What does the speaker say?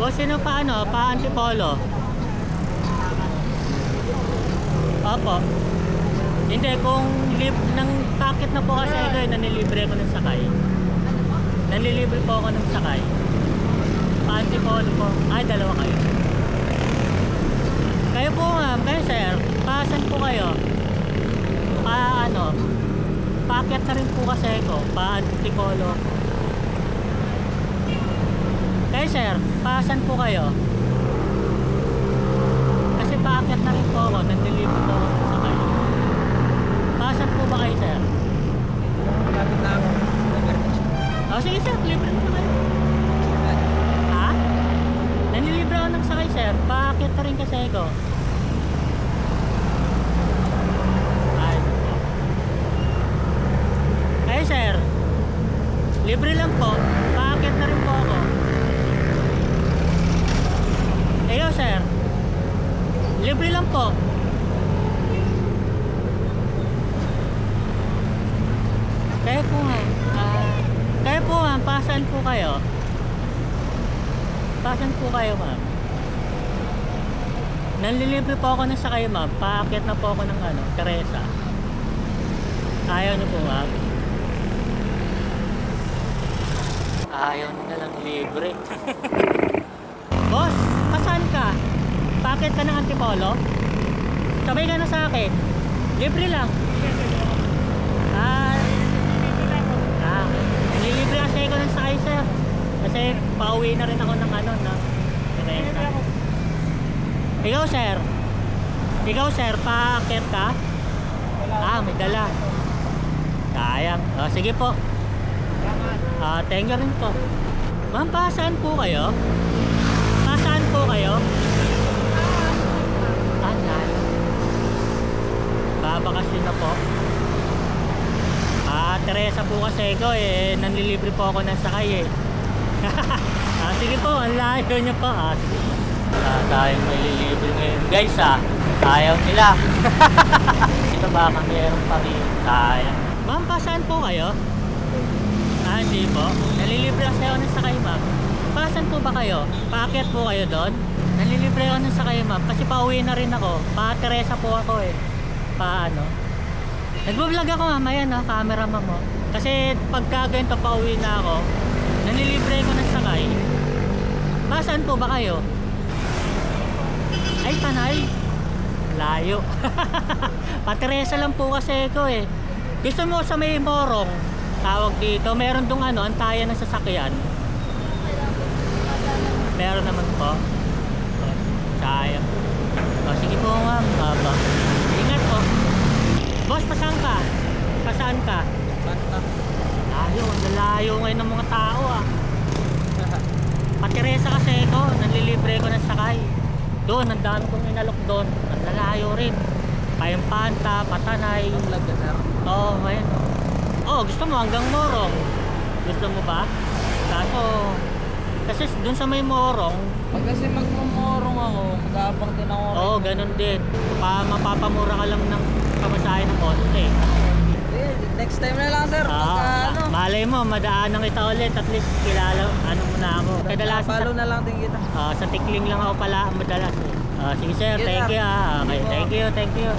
Boss, sino pa ano? Pa Antipolo? Opo. Hindi, kung lib ng packet na po kasi ito, eh, nanilibre ko ng sakay. Nanlilibre po ako ng sakay. Pa Antipolo po. Ay, dalawa kayo. Kayo po ma'am, kayo sir, pasan po kayo? Pa ano? Packet na rin po kasi ko, pa Antipolo. Kayo sir, pasan po kayo? Kasi paakyat na rin po ako, nandilibre po ako ng sakay. Pasan po ba kayo sir? Malapit na ako. O sige sir, libre mo na kayo. Ha? Nanilibre ako ng sakay sir, paakyat na rin kasi ako. Kayo libre lang po, paakyat na rin po ako. Kayo sir, libre lang po. Kaya po nga, ah, kaya po ma'am, pasan po kayo? Pasan po kayo ma'am? Nanlilibre po ako ng sakay ma'am, paakyat na po ako ng ano, Teresa. Ayaw niyo po ma'am? Ayaw na lang libre. Pasan ka? Ng Antipolo? Sabay ka na sa akin. Libre lang. Ah, ah, nililibre kasi ako ng sakay sir. Kasi pauwi na rin ako ng ano, na Teresa. Ikaw sir, ikaw sir, paakit ka? Ah, may dala. Sayang. Oh, sige po. Ah, you rin po. Ma'am, pa saan po kayo? Pa saan po kayo? Ah, saan? Na po. Ah, Teresa po kasi ko eh, nanlilibre po ako ng sakay eh. ah, sige po, ang layo niyo po. Ah, sige. Ah, tayong may lilibre ngayon. Guys ah, ayaw nila. Ito baka meron pa rin. Sayang. Ma'am, pa saan po kayo? Ah, hindi po. Nalilibre kasi ako ng sakay, ma'am. Pasan po ba kayo? Paakyat po kayo doon? Nalilibre ako ng sakay, ma'am. Kasi pauwi na rin ako. Pa Teresa po ako eh. Pa ano? Nagbo-vlog ako mamaya no, camera mo. Kasi pagka ganito pauwi na ako, nanlilibre ko ng sakay. Pasan po ba kayo? Ay, tanay. Layo. pa Teresa lang po kasi ko eh. Gusto mo sa may morong, tawag dito, meron dong ano, antayan ng sasakyan. Meron naman po. Sayang. O, sige po ma'am. Baba. Ingat po. Pasaan ka? Pasaan ka? Basta. Layo, ang lalayo ngayon ng mga tao ah. Pateresa kasi ko, nanlilibre ko ng sakay. Doon, ang dami kong inalok doon. Ang lalayo rin. Payampanta, Patanay. Ang vlog ka, sir. Oo, oh, ayun. Oh, gusto mo hanggang Morong. Gusto mo ba? Kaso, kasi dun sa may Morong, Pag kasi magmumurong ako, mag-aabang din ako. oo, oh, ganun din. Pa, mapapamura ka lang ng pamasahe ng konti. Next time na lang, sir. Pagka Ah, ano. malay mo, madaanan kita ulit. At least kilala, ano mo na ako. Kadalasan Follow na lang din kita. ah, sa tikling lang ako pala madalas. eh. Ah, sige sir, Sige, thank sir. you ah. Okay, thank you, thank you.